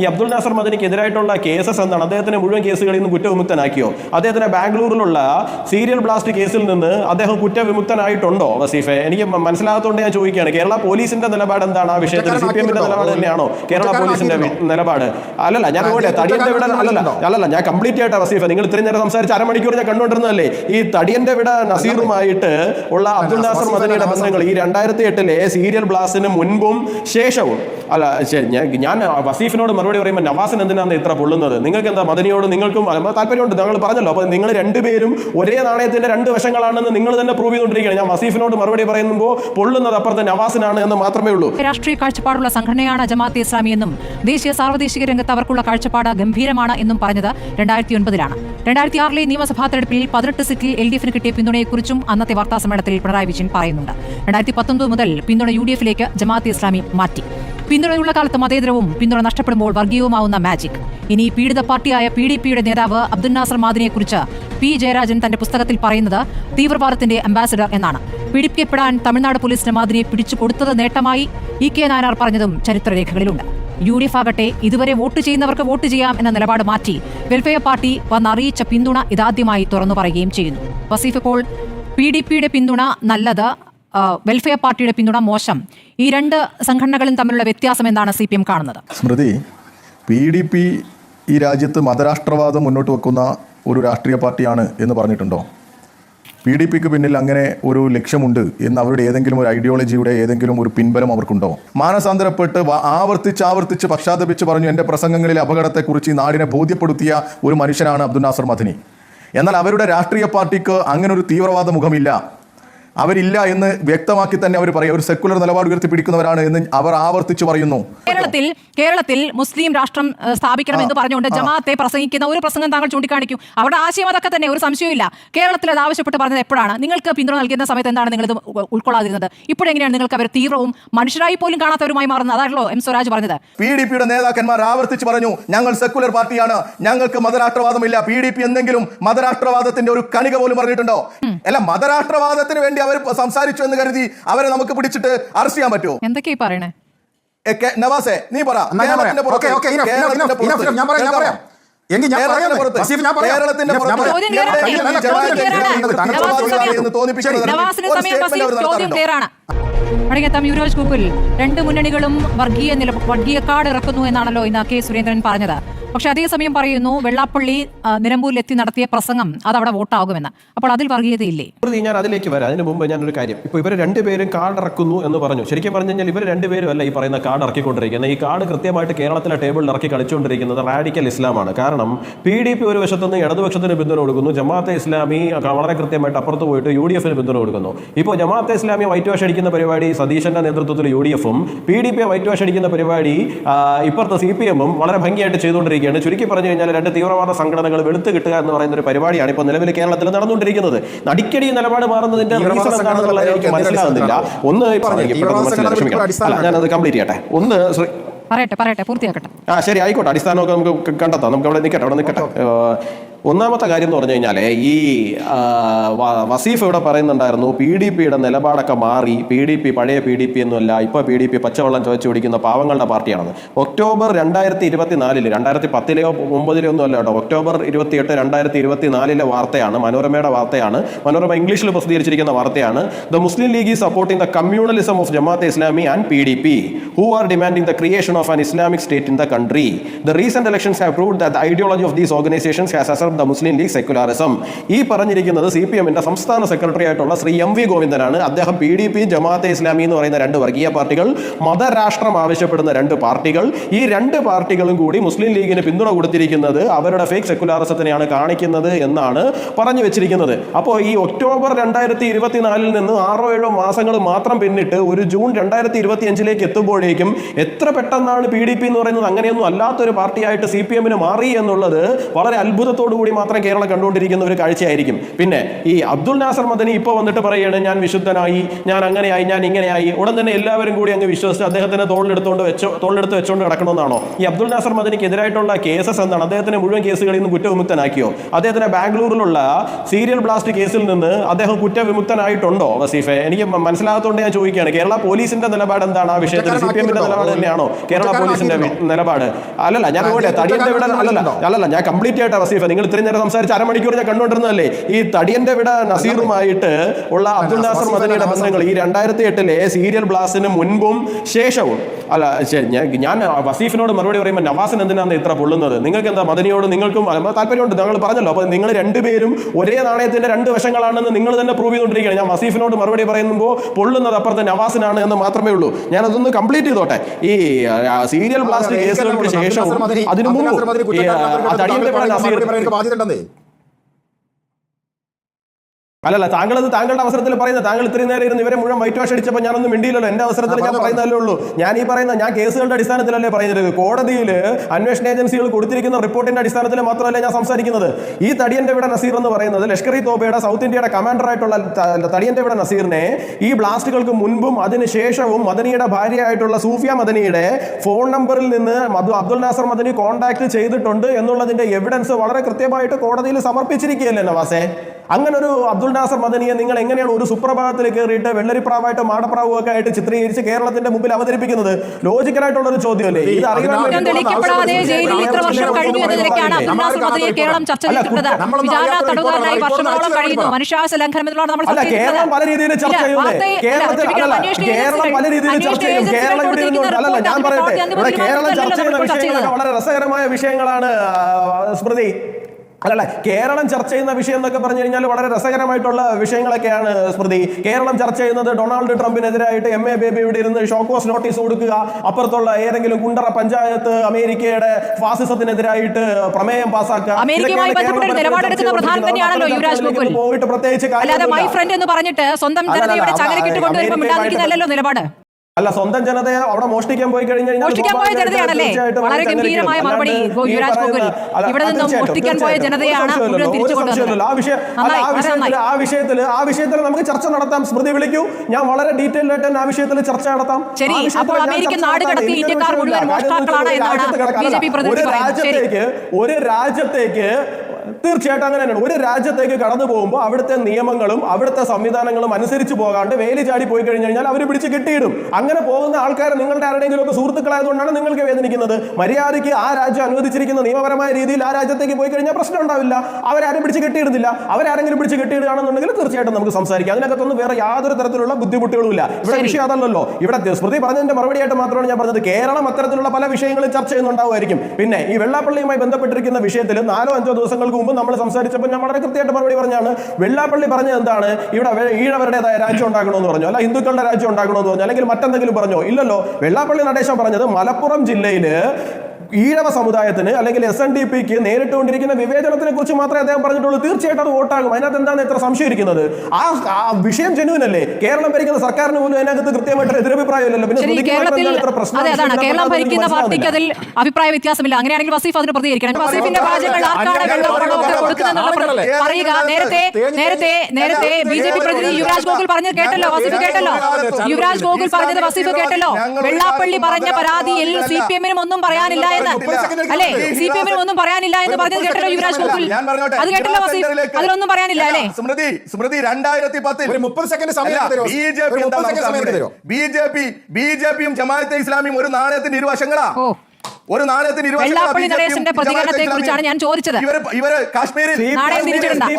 ഈ അബ്ദുൾ നാസർ മദനിക്ക് എതിരായിട്ടുള്ള കേസസ് എന്താണ്? അദ്ദേഹത്തിന് മുഴുവൻ കേസുകളിൽ നിന്ന് കുറ്റവിമുക്തനാക്കിയോ? അദ്ദേഹത്തിന് ബാംഗ്ലൂരിലുള്ള സീരിയൽ ബ്ലാസ്റ്റ് കേസിൽ നിന്ന് അദ്ദേഹം കുറ്റവിമുക്തനായിട്ടുണ്ടോ വസീഫെ? എനിക്ക് മനസ്സിലാകത്തോണ്ട് ഞാൻ ചോദിക്കുകയാണ്. കേരള പോലീസിന്റെ നിലപാട് എന്താണ്? ആ വിഷയത്തിൽ സി പി എമ്മിന്റെ നിലപാട് തന്നെയാണോ കേരള പോലീസിന്റെ നിലപാട്? അല്ലല്ല ഞാൻ പോകട്ടെ തടിയന്റെ വിട അല്ലല്ല അല്ലല്ല ഞാൻ കംപ്ലീറ്റ് ആയിട്ട് വസീഫ നിങ്ങൾ ഇത്രയും നേരം സംസാരിച്ച് അരമണിക്കൂർ ഞാൻ കണ്ടുകൊണ്ടിരുന്നല്ലേ ഈ തടിയന്റെ വിട നസീറുമായിട്ട് ഉള്ള അബ്ദുൾ നാസർ മദനിയുടെ ബന്ധങ്ങൾ ഈ രണ്ടായിരത്തി എട്ടിലെ സീരിയൽ ബ്ലാസ്റ്റിന് മുൻപും ശേഷവും അല്ല ഞാൻ വസീഫിനോട് മറുപടി പറയുമ്പോൾ നവാസിന് എന്തിനാണ് ഇത്ര പൊള്ളുന്നത്? നിങ്ങൾക്ക് എന്താ മദനിയോട് നിങ്ങൾക്കും താല്പര്യമുണ്ട്. ഞങ്ങൾ പറഞ്ഞല്ലോ അപ്പോൾ നിങ്ങൾ രണ്ടുപേരും ഒരേ നാണയത്തിന്റെ രണ്ട് വശങ്ങളാണെന്ന് നിങ്ങൾ തന്നെ പ്രൂവ് ചെയ്തുകൊണ്ടിരിക്കുകയാണ്. ഞാൻ വസീഫിനോട് മറുപടി പറയുമ്പോൾ പൊള്ളുന്നത് അപ്പുറത്തെ നവാസിനാണ് എന്ന് മാത്രമേ ഉള്ളൂ. രാഷ്ട്രീയ കാഴ്ചപ്പാടുള്ള സംഘടനയാണ് ജമാഅത്തെ ഇസ്ലാമി എന്നും ദേശീയ സാർവദേശിക രംഗത്ത് അവർക്കുള്ള കാഴ്ചപ്പാട് ഗംഭീരമാണ് എന്നും പറഞ്ഞത് രണ്ടായിരത്തി ഒൻപതിലാണ് രണ്ടായിരത്തി ആറിലെ നിയമസഭാ തെരഞ്ഞെടുപ്പിൽ പതിനെട്ട് സീറ്റിൽ എൽ ഡി എഫിന് കിട്ടിയ പിന്തുണയെക്കുറിച്ചും അന്നത്തെ വാർത്താ സമ്മേളനത്തിൽ പിണറായി വിജയൻ പറയുന്നുണ്ട്. രണ്ടായിരത്തി പത്തൊമ്പത് മുതൽ പിന്തുണ യു ഡി എഫിലേക്ക് ജമാഅത്തെ ഇസ്ലാമി മാറ്റി. പിന്തുണയുള്ള കാലത്ത് മതേതരവും പിന്തുണ നഷ്ടപ്പെടുമ്പോൾ വർഗീയവുമാവുന്ന മാജിക് ഇനി പീഡിത പാർട്ടിയായ പി ഡി പിയുടെ നേതാവ് അബ്ദുൽ നാസർ മാദിനെക്കുറിച്ച് പി ജയരാജൻ തന്റെ പുസ്തകത്തിൽ പറയുന്നത് തീവ്രവാദത്തിന്റെ അംബാസിഡർ എന്നാണ്. പീഡിപ്പിക്കപ്പെടാൻ തമിഴ്നാട് പോലീസിന് മാദിനെ പിടിച്ചു കൊടുത്തത് നേട്ടമായി ഇ കെ നായനാർ പറഞ്ഞതും ചരിത്രരേഖകളിലുണ്ട്. യു ഡി എഫ് ആകട്ടെ ഇതുവരെ വോട്ട് ചെയ്യുന്നവർക്ക് വോട്ട് ചെയ്യാം എന്ന നിലപാട് മാറ്റി വെൽഫെയർ പാർട്ടി വന്നറിയിച്ച പിന്തുണ ഇതാദ്യമായി തുറന്നു പറയുകയും ചെയ്യുന്നു. വസീഫ് ഇപ്പോൾ പി ഡി പിയുടെ പിന്തുണ നല്ലത് വെൽഫെയർ പാർട്ടിയുടെ പിന്തുണ മോശം. ഈ രണ്ട് സംഘടനകളും തമ്മിലുള്ള വ്യത്യാസം എന്താണ് സി കാണുന്നത്? സ്മൃതി പി ഡി പി ഈ രാജ്യത്ത് മതരാഷ്ട്രവാദം മുന്നോട്ട് വെക്കുന്ന ഒരു രാഷ്ട്രീയ പാർട്ടിയാണ് എന്ന് പറഞ്ഞിട്ടുണ്ടോ? പി ഡി പിക്ക് പിന്നിൽ അങ്ങനെ ഒരു ലക്ഷ്യമുണ്ട് എന്ന് അവരുടെ ഏതെങ്കിലും ഒരു ഐഡിയോളജിയുടെ ഏതെങ്കിലും ഒരു പിൻബലം അവർക്കുണ്ടോ? മാനസാന്തരപ്പെട്ട് ആവർത്തിച്ച് ആവർത്തിച്ച് പശ്ചാത്തപിച്ച് പറഞ്ഞു എന്റെ പ്രസംഗങ്ങളിലെ അപകടത്തെക്കുറിച്ച് നാടിനെ ബോധ്യപ്പെടുത്തിയ ഒരു മനുഷ്യനാണ് അബ്ദുൽ നാസർ മദനി. എന്നാൽ അവരുടെ രാഷ്ട്രീയ പാർട്ടിക്ക് അങ്ങനെ ഒരു തീവ്രവാദ മുഖമില്ല. അവരില്ല എന്ന് വ്യക്തമാക്കി തന്നെ അവർ പറയും ഒരു സെക്കുലർ നിലപാട് ഉയർത്തിപ്പിടിക്കുന്നവരാണ് എന്ന് അവർ ആവർത്തിച്ച് പറയുന്നു. കേരളത്തിൽ കേരളത്തിൽ മുസ്ലിം രാഷ്ട്രം സ്ഥാപിക്കണം എന്ന് പറഞ്ഞുകൊണ്ട് ജമാഅത്തെ പ്രസംഗിക്കുന്ന ഒരു പ്രസംഗം താങ്കൾ ചൂണ്ടിക്കാണിക്കും. അവരുടെ ആശയം അതൊക്കെ തന്നെ ഒരു സംശയമില്ല കേരളത്തിൽ അത് ആവശ്യപ്പെട്ട് പറഞ്ഞത് എപ്പോഴാണ്? നിങ്ങൾക്ക് പിന്തുണ നൽകുന്ന സമയത്ത് എന്താണ് നിങ്ങൾ ഇത് ഉൾക്കൊള്ളാതിരുന്നത്? ഇപ്പോഴെങ്ങനെയാണ് നിങ്ങൾക്ക് അവർ തീവ്രവും മനുഷ്യരായി പോലും കാണാത്തവരുമായി മാറുന്നത്? അതാണല്ലോ എം സ്വരാജ് പറഞ്ഞത്. പി ഡി പിയുടെ നേതാക്കന്മാർ ആവർത്തിച്ച് പറഞ്ഞു ഞങ്ങൾ സെക്കുലർ പാർട്ടിയാണ്. ഞങ്ങൾക്ക് മതരാഷ്ട്രവാദമില്ല. പി ഡി പി എന്തെങ്കിലും മതരാഷ്ട്രവാദത്തിന്റെ ഒരു കണിക പോലും പറഞ്ഞിട്ടുണ്ടോ? അല്ല മതരാഷ്ട്രവാദത്തിന് വേണ്ടി അവർ സംസാരിച്ചു എന്ന് കരുതി അവരെ നമുക്ക് പിടിച്ചിട്ട് അറസ്റ്റ് ചെയ്യാൻ പറ്റുമോ? എന്തൊക്കെയാ പറയണേ? നവാസേ നീ പറ. കേരളത്തിന്റെ പുറത്ത്, കേരളത്തിന്റെ പുറത്ത്. ഞാൻ പറയാം, ഞാൻ എങ്കിൽ ഞാൻ കേരളത്തിന്റെ പറയാം. പുറത്ത്. കേരളത്തിന്റെ തോന്നിപ്പിക്കുന്നത് മടങ്ങിയെത്താം യുവരാജ് ഗോകുൽ രണ്ട് മുന്നണികളും വർഗീയ നില വർഗീയ കാർഡ് ഇറക്കുന്നു എന്നാണല്ലോ ഇന്ന് കെ സുരേന്ദ്രൻ പറഞ്ഞത്. പക്ഷെ അതേസമയം പറയുന്നു വെള്ളാപ്പള്ളി നിലമ്പൂരിലെത്തി നടത്തിയ പ്രസംഗം അത് അവിടെ വോട്ടാകുമെന്ന്. അപ്പോൾ അതിൽ വർഗീയതയില്ലേ? ഞാൻ അതിലേക്ക് വരാം. അതിന് മുമ്പ് ഞാനൊരു കാര്യം. ഇപ്പോൾ ഇവർ രണ്ടുപേരും കാർഡ് ഇറക്കുന്നു എന്ന് പറഞ്ഞു. ശരിക്കും പറഞ്ഞു കഴിഞ്ഞാൽ ഇവർ രണ്ടുപേരും അല്ല ഈ പറയുന്ന കാർഡ് ഇറക്കിക്കൊണ്ടിരിക്കുന്നത്. ഈ കാർഡ് കൃത്യമായിട്ട് കേരളത്തിലെ ടേബിളിൽ ഇറക്കി കളിച്ചുകൊണ്ടിരിക്കുന്നത് റാഡിക്കൽ ഇസ്ലാമാണ്. കാരണം പി ഡി പി ഒരു വശത്തുനിന്ന് ഇടതുപക്ഷത്തിന് പിന്തുണ കൊടുക്കുന്നു ജമാഅത്തെ ഇസ്ലാമി വളരെ കൃത്യമായിട്ട് അപ്പുറത്ത് പോയിട്ട് യു ഡി എഫിന് പിന്തുണ കൊടുക്കുന്നു. ഇപ്പോൾ ജമാഅത്തെ ഇസ്ലാമി വൈറ്റ് വാഷ് അടിക്കുന്ന പരിപാടി സതീശന്റെ നേതൃത്വത്തിൽ യു ഡി എഫും P D P white wash അടിക്കുന്ന പരിപാടി ഇപ്പോഴത്തെ ഇപ്പുറത്തെ സി പി എമ്മും വളരെ ഭംഗിയായിട്ട് ചെയ്തുകൊണ്ടിരിക്കുകയാണ്. ചുരുക്കി പറഞ്ഞു കഴിഞ്ഞാൽ രണ്ട് തീവ്രവാദ സംഘടനകൾ വെളുത്ത് കിട്ടുക എന്ന് പറയുന്ന ഒരു പരിപാടിയാണ് ഇപ്പോൾ നിലവിൽ കേരളത്തിൽ നടന്നുകൊണ്ടിരിക്കുന്നത്. നടിക്കടി നിലപാട് മാറുന്നതിന്റെ തീവ്രവാദ റീസൺ എന്താണെന്നുള്ളത് എനിക്ക് മനസ്സിലാകുന്നില്ല ഒന്ന്. ഞാനത് കംപ്ലീറ്റ് ചെയ്യട്ടെ. ഒന്ന് പറയട്ടെ പറയട്ടെ പൂർത്തിയാക്കട്ടെ. ആ ശരി ആയിക്കോട്ടെ. അടിസ്ഥാനമൊക്കെ നമുക്ക് കണ്ടെത്താം. നമുക്ക് അവിടെ നിൽക്കട്ടെ അവിടെ നിൽക്കട്ടെ ഒന്നാമത്തെ കാര്യം എന്ന് പറഞ്ഞു കഴിഞ്ഞാൽ ഈ വസീഫ് ഇവിടെ പറയുന്നുണ്ടായിരുന്നു പി ഡി പിയുടെ നിലപാടൊക്കെ മാറി പി ഡി പി പഴയ പി ഡി പി ഒന്നുമല്ല ഇപ്പോൾ പി ഡി പി പച്ചവെള്ളം ചോദിച്ചു പിടിക്കുന്ന പാവങ്ങളുടെ പാർട്ടിയാണെന്ന് ഒക്ടോബർ രണ്ടായിരത്തി ഇരുപത്തി നാലിൽ രണ്ടായിരത്തി പത്തിലെയോ ഒമ്പതിലെയോ ഒന്നും അല്ല കേട്ടോ ഒക്ടോബർ ഇരുപത്തിയെട്ട് രണ്ടായിരത്തി ഇരുപത്തി നാലിലെ വാർത്തയാണ് മനോരമയുടെ വാർത്തയാണ് മനോരമ ഇംഗ്ലീഷിൽ പ്രസിദ്ധീകരിച്ചിരിക്കുന്ന വാർത്തയാണ് the Muslim League is supporting the communalism of Jamaat-e Islami and P D P who are demanding the creation of an Islamic state in the country. The recent have prove the ideology of these organisations has has Muslim League secularism. ഈ പറഞ്ഞിരിക്കുന്നത് C P എമ്മിന്റെ സംസ്ഥാന secretary ആയിട്ടുള്ള Shri M V ഗോവിന്ദനാണ്. അദ്ദേഹം P D P Jamaat-e Islami എന്ന് പറയുന്ന രണ്ട് വർഗീയ പാർട്ടികൾ മതരാഷ്ട്രം ആവശ്യപ്പെടുന്ന രണ്ട് പാർട്ടികൾ. ഈ രണ്ട് പാർട്ടികളും കൂടി മുസ്ലിം ലീഗിന് പിന്തുണ കൊടുത്തിരിക്കുന്നത് അവരുടെ ഫേക്ക് സെക്കുലാറിസത്തിനെയാണ് കാണിക്കുന്നത് എന്നാണ് പറഞ്ഞു വെച്ചിരിക്കുന്നത്. അപ്പോൾ ഈ ഒക്ടോബർ രണ്ടായിരത്തി ഇരുപത്തിനാലിൽ നിന്ന് ആറോ ഏഴോ മാസങ്ങൾ മാത്രം പിന്നിട്ട് ഒരു ജൂൺ രണ്ടായിരത്തി ഇരുപത്തി അഞ്ചിലേക്ക് എത്തുമ്പോഴേക്കും എത്ര പെട്ടെന്നാണ് പി ഡി പി എന്ന് പറയുന്നത് അങ്ങനെയൊന്നും അല്ലാത്തൊരു പാർട്ടിയായിട്ട് സി പി എമ്മിന് മാറി എന്നുള്ളത് വളരെ അത്ഭുതത്തോടു കൂടി മാത്രം കേരളം കണ്ടുകൊണ്ടിരിക്കുന്ന ഒരു കാഴ്ചയായിരിക്കും. പിന്നെ ഈ അബ്ദുൽ നാസർ മദനി ഇപ്പോൾ വന്നിട്ട് പറയുകയാണ് ഞാൻ വിശുദ്ധനായി ഞാൻ അങ്ങനെയായി ഞാൻ ഇങ്ങനെയായി. ഉടൻ തന്നെ എല്ലാവരും കൂടി അങ്ങ് വിശ്വസിച്ച് അദ്ദേഹത്തിന്റെ തോളിലെടുത്തോണ്ട് വെച്ചോ തോളിലെടുത്ത് വെച്ചോണ്ട് കിടക്കണമെന്നാണോ? ഈ അബ്ദുൽ നാസർ മദനിക്ക് എതിരായിട്ടുള്ള കേസസ് എന്താണ്? അദ്ദേഹത്തിന് മുഴുവൻ കേസുകളിൽ നിന്ന് കുറ്റവിമുക്തനാക്കിയോ? അദ്ദേഹത്തിന് ബാംഗ്ലൂരിലുള്ള സീരിയൽ ബ്ലാസ്റ്റ് കേസിൽ നിന്ന് അദ്ദേഹം കുറ്റവിമുക്തനായിട്ടുണ്ടോ വസീഫെ? എനിക്ക് മനസ്സിലാകത്തോണ്ട് ഞാൻ ചോദിക്കുകയാണ്. കേരള പോലീസിന്റെ നിലപാട് എന്താണ്? ആ വിഷയത്തിൽ സി പി എമ്മിന്റെ നിലപാട് തന്നെയാണോ കേരള പോലീസിന്റെ നിലപാട്? അല്ലല്ല ഞാൻ പോകട്ടെ തടിയന്റെ വിട അല്ലല്ല അല്ലല്ല ഞാൻ കംപ്ലീറ്റ് ആയിട്ട് വസീഫ നിങ്ങൾ ഇത്രയും നേരം സംസാരിച്ച് അരമണിക്കൂർ ഞാൻ കണ്ടുകൊണ്ടിരുന്നതല്ലേ? ഈ തടിയന്റെ വിട നസീറുമായിട്ട് ഉള്ള അബ്ദുൽ നാസർ മദനിയുടെ ബന്ധങ്ങൾ ഈ രണ്ടായിരത്തി എട്ടിലെ സീരിയൽ ബ്ലാസ്റ്റിന് മുൻപും ശേഷവും അല്ല ഞാൻ വസീഫിനോട് മറുപടി പറയുമ്പോൾ നവാസിന് എന്തിനാണ് ഇത്ര പൊള്ളുന്നത്? നിങ്ങൾക്ക് എന്താ മദനിയോട് നിങ്ങൾക്കും താല്പര്യമുണ്ട് ഞങ്ങൾ പറഞ്ഞല്ലോ അപ്പോൾ നിങ്ങൾ രണ്ടുപേരും ഒരേ നാണയത്തിന്റെ രണ്ട് വശങ്ങളാണെന്ന് നിങ്ങൾ തന്നെ പ്രൂവ് ചെയ്തുകൊണ്ടിരിക്കുകയാണ്. ഞാൻ വസീഫിനോട് മറുപടി പറയുമ്പോൾ പൊള്ളുന്നത് അപ്പുറത്തെ നവാസിനാണ് എന്ന് മാത്രമേ ഉള്ളൂ. ഞാൻ അതൊന്ന് കംപ്ലീറ്റ് ചെയ്തോട്ടെ. ഈ സീരിയൽ ബ്ലാസ്റ്റ് കേസുകൾക്ക് ശേഷവും അതിനു മുമ്പ് ഈ, ആ, തടിയന്റെ ഇവിടെ നസീർ ബാധ്യതയുണ്ടെന്നേ അല്ലല്ല താങ്കൾ അത് താങ്കളുടെ അവസരത്തിൽ പറയുന്നത് താങ്കൾ ഇത്രയും നേരം ഇരുന്ന് ഇവരെ മുഴുവൻ വൈറ്റ് വാഷ് അടിച്ചപ്പോൾ ഞാനൊന്നും മിണ്ടിയില്ലല്ലോ. എന്റെ അവസരത്തിൽ ഞാൻ പറയുന്നതല്ലേ ഉള്ളൂ. ഞാൻ ഈ പറയുന്ന ഞാൻ കേസുകളുടെ അടിസ്ഥാനത്തിലല്ലേ പറയുന്നത്. കോടതിയിൽ അന്വേഷണ ഏജൻസികൾ കൊടുത്തിരിക്കുന്ന റിപ്പോർട്ടിന്റെ അടിസ്ഥാനത്തിൽ മാത്രമല്ല ഞാൻ സംസാരിക്കുന്നത്. ഈ തടിയന്റെ ഇവിടെ നസീർ എന്ന് പറയുന്നത് ലഷ്കർ ഇ തോബയുടെ സൗത്ത് ഇന്ത്യയുടെ കമാൻഡർ ആയിട്ടുള്ള തടിയന്റെ ഇവിടെ നസീറിനെ ഈ ബ്ലാസ്റ്റുകൾക്ക് മുൻപും അതിനുശേഷവും മദനിയുടെ ഭാര്യയായിട്ടുള്ള സൂഫിയ മദനിയുടെ ഫോൺ നമ്പറിൽ നിന്ന് അബ്ദുൽ നാസർ മദനി കോൺടാക്ട് ചെയ്തിട്ടുണ്ട് എന്നുള്ളതിന്റെ എവിഡൻസ് വളരെ കൃത്യമായിട്ട് കോടതിയിൽ സമർപ്പിച്ചിരിക്കുകയല്ലേ നവാസേ? അങ്ങനെ ഒരു അബ്ദുൾ നാസർ മദനിയെ നിങ്ങൾ എങ്ങനെയാണ് ഒരു സുപ്രഭാതത്തിൽ കയറിയിട്ട് വെള്ളരിപ്രാവായിട്ട് മാടപ്രാവും ഒക്കെ ആയിട്ട് ചിത്രീകരിച്ച് കേരളത്തിന്റെ മുമ്പിൽ അവതരിപ്പിക്കുന്നത്? ലോജിക്കലായിട്ടുള്ള ഒരു ചോദ്യമല്ലേ ഇത് അല്ല, കേരളം പല രീതിയിൽ ചർച്ച ചെയ്യുന്നത് കേരളത്തിൽ കേരളം പല രീതിയിൽ ചർച്ച ചെയ്യും കേരളം ഇവിടെ ഇരുന്നുകൊണ്ട് അല്ലല്ല ഞാൻ പറയട്ടെ. ഇവിടെ കേരളം ചർച്ച ചെയ്യുന്ന വിഷയങ്ങളൊക്കെ വളരെ രസകരമായ വിഷയങ്ങളാണ് സ്മൃതി. അല്ലല്ല കേരളം ചർച്ച ചെയ്യുന്ന വിഷയം എന്നൊക്കെ പറഞ്ഞു കഴിഞ്ഞാൽ വളരെ രസകരമായിട്ടുള്ള വിഷയങ്ങളൊക്കെയാണ് സ്മൃതി. കേരളം ചർച്ച ചെയ്യുന്നത് ഡൊണാൾഡ് ട്രംപിനെതിരായിട്ട് എം എ ബേബി ഇവിടെ ഇരുന്ന് ഷോക്കോസ് നോട്ടീസ് കൊടുക്കുക. അപ്പുറത്തുള്ള ഏതെങ്കിലും കുണ്ടറ പഞ്ചായത്ത് അമേരിക്കയുടെ ഫാസിസത്തിനെതിരായിട്ട് പ്രമേയം പാസ്സാക്കുക. പോയിട്ട് പ്രത്യേകിച്ച് അല്ലാതെ മൈ ഫ്രണ്ട് എന്ന് പറഞ്ഞിട്ട് സ്വന്തം ജനതയുടെ അല്ല, കൊണ്ടുവരുമ്പോൾ നിലപാട്? അല്ല സ്വന്തം ജനതയെ അവിടെ മോഷ്ടിക്കാൻ പോയി കഴിഞ്ഞാൽ മോഷ്ടിക്കാൻ പോയ ജനതയാണല്ലേ വളരെ ഗംഭീരമായ. മറുപടി യുവരാജ് ഗോകുൽ ഇവിടെ നിന്നും മോഷ്ടിക്കാൻ പോയ ജനതയാണ്. ആ വിഷയം ആ വിഷയത്തിൽ ആ വിഷയത്തിൽ നമുക്ക് ചർച്ച നടത്താം സ്മൃതി വിളിക്കൂ ഞാൻ വളരെ ഡീറ്റെയിൽ ആയിട്ട് ആ വിഷയത്തിൽ ചർച്ച നടത്താം ശരി, അപ്പോൾ അമേരിക്കൻ നാട് കടത്തി ഇന്ത്യക്കാർ മുഴുവൻ മോഷ്ടാക്കളാണ് ഒരു എന്നാണ് രാജ്യത്ത് കിടക്കുക. ബി.ജെ.പി. പ്രതിനിധി പറയുന്നത്. ഒരു രാജ്യത്തേക്ക് തീർച്ചയായിട്ടും അങ്ങനെ തന്നെയാണ്. ഒരു രാജ്യത്തേക്ക് കടന്നു പോകുമ്പോൾ അവിടുത്തെ നിയമങ്ങളും അവിടുത്തെ സംവിധാനങ്ങളും അനുസരിച്ച് പോകാണ്ട് വേലി ചാടി പോയി കഴിഞ്ഞു കഴിഞ്ഞാൽ അവർ പിടിച്ച് കെട്ടിയിടും. അങ്ങനെ പോകുന്ന ആൾക്കാർ നിങ്ങളുടെ ആരുടെയെങ്കിലും ഒക്കെ സുഹൃത്തുക്കളായതുകൊണ്ടാണ് നിങ്ങൾക്ക് വേദനിക്കുന്നത്. മര്യാദയ്ക്ക് ആ രാജ്യം അനുവദിച്ചിരിക്കുന്ന നിയമപരമായ രീതിയിൽ ആ രാജ്യത്തേക്ക് പോയി കഴിഞ്ഞാൽ പ്രശ്നം ഉണ്ടാവില്ല. അവരാരും പിടിച്ച് കെട്ടിയിടുന്നില്ല. അവരാരെങ്കിലും പിടിച്ച് കെട്ടിയിടുകയാണെന്നുണ്ടെങ്കിൽ തീർച്ചയായിട്ടും നമുക്ക് സംസാരിക്കാം. അതിനകത്തൊന്നും വേറെ യാതൊരു തരത്തിലുള്ള ബുദ്ധിമുട്ടുകളും ഇല്ല ഇവിടെ വിഷയം അതല്ലല്ലോ ഇവിടെ സ്മൃതി പറഞ്ഞതിന്റെ മറുപടിയായിട്ട് മാത്രമാണ് ഞാൻ പറഞ്ഞത്. കേരളം അത്തരത്തിലുള്ള പല വിഷയങ്ങളും ചർച്ച ചെയ്യുന്നുണ്ടാവുമായിരിക്കും. പിന്നെ ഈ വെള്ളാപ്പള്ളിയുമായി ബന്ധപ്പെട്ടിരിക്കുന്ന വിഷയത്തിൽ നാലോ അഞ്ചോ ദിവസങ്ങൾക്ക് മുമ്പ് നമ്മൾ സംസാരിച്ചപ്പോൾ ഞാൻ വളരെ കൃത്യമായിട്ട് മറുപടി പറഞ്ഞാണ് വെള്ളാപ്പള്ളി പറഞ്ഞത് എന്താണ്? ഇവിടെ ഈഴവരുടേതായ രാജ്യം ഉണ്ടാക്കണമെന്ന് പറഞ്ഞു. അല്ല ഹിന്ദുക്കളുടെ രാജ്യം ഉണ്ടാക്കണമെന്ന് പറഞ്ഞു. അല്ലെങ്കിൽ മറ്റെന്തെങ്കിലും പറഞ്ഞോ? ഇല്ലല്ലോ. വെള്ളാപ്പള്ളി നടേശൻ പറഞ്ഞത് മലപ്പുറം ജില്ലയിൽ ഈഴവ സമുദായത്തിന് അല്ലെങ്കിൽ എസ് എൻ ഡി പിക്ക് നേരിട്ടുകൊണ്ടിരിക്കുന്ന വിവേചനത്തിനെ കുറിച്ച് മാത്രമേ അദ്ദേഹം പറഞ്ഞിട്ടുള്ളൂ. തീർച്ചയായിട്ടും അത് വോട്ടാകും. അതിനകത്ത് എന്താണ് ഇത്ര സംശയിക്കുന്നത് ആ ആ വിഷയം ജനുവിനല്ലേ കേരളം ഭരിക്കുന്ന സർക്കാരിന് പോലും അതിനകത്ത് കൃത്യമായിട്ട് എതിരഭിപ്രായമില്ലല്ലോ. പിന്നെ കേരളത്തിൽ ഇത്ര പ്രശ്നം? അതെ കേരളം ഭരിക്കുന്ന പാർട്ടിക്ക് അതിൽ അഭിപ്രായ വ്യത്യാസമില്ല. അങ്ങനെയാണെങ്കിൽ വസീഫ് അതിന് പ്രതികരിക്കണം. വസീഫിന്റെ രാജ്യങ്ങൾ ആർക്കാണ് വെള്ളം കൊടുക്കുന്നതെന്നുള്ള പറയുക നേരത്തെ നേരത്തെ നേരത്തെ ബി ജെ പി പ്രതിനിധി യുവരാജ് ഗോകുൽ പറഞ്ഞത് കേട്ടല്ലോ വസീഫ് കേട്ടല്ലോ. യുവരാജ് ഗോകുൽ പറഞ്ഞത് വസീഫ് കേട്ടല്ലോ. വെള്ളാപ്പള്ളി പറഞ്ഞ പരാതിയിൽ സി പി എമ്മിനും ഒന്നും പറയാനില്ല എന്ന് അല്ലേ സി പി എമ്മിന് ഒന്നും പറയാനില്ല എന്ന് പറഞ്ഞത് കേട്ടല്ലോ യുവരാജ് ഗോകുൽ ഞാൻ പറഞ്ഞോട്ടെ. അത് കേട്ടല്ലോ വസീഫ് അതിലൊന്നും പറയാനില്ല അല്ലേ സ്മൃതി സ്മൃതി രണ്ടായിരത്തി പത്തിൽ ഒരു 30 സെക്കൻഡ്? ബി ജെ 30 സെക്കൻഡ് സമയം P? B J P B J പിയും ജമാഅത്തെ ഇസ്ലാമിയും ഒരു നാണയത്തിന്റെ ഇരുവശങ്ങളാ. ഒരു നാണയത്തിന് ഇരുവശങ്ങളാ വെള്ളാപ്പള്ളി BJP യും നടേശന്റെ പ്രതികരണത്തെക്കുറിച്ചാണ് ഞാൻ ചോദിച്ചത്. ഇവർ ഇവർ കാശ്മീരിൽ നാണയം നാണയത്തിന്റെ എന്നാൽ.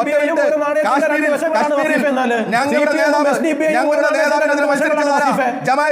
ഞങ്ങളുടെ നേതാവ് ഞങ്ങളുടെ നേതാവിനെ മത്സരിച്ചതാരാ ജമാ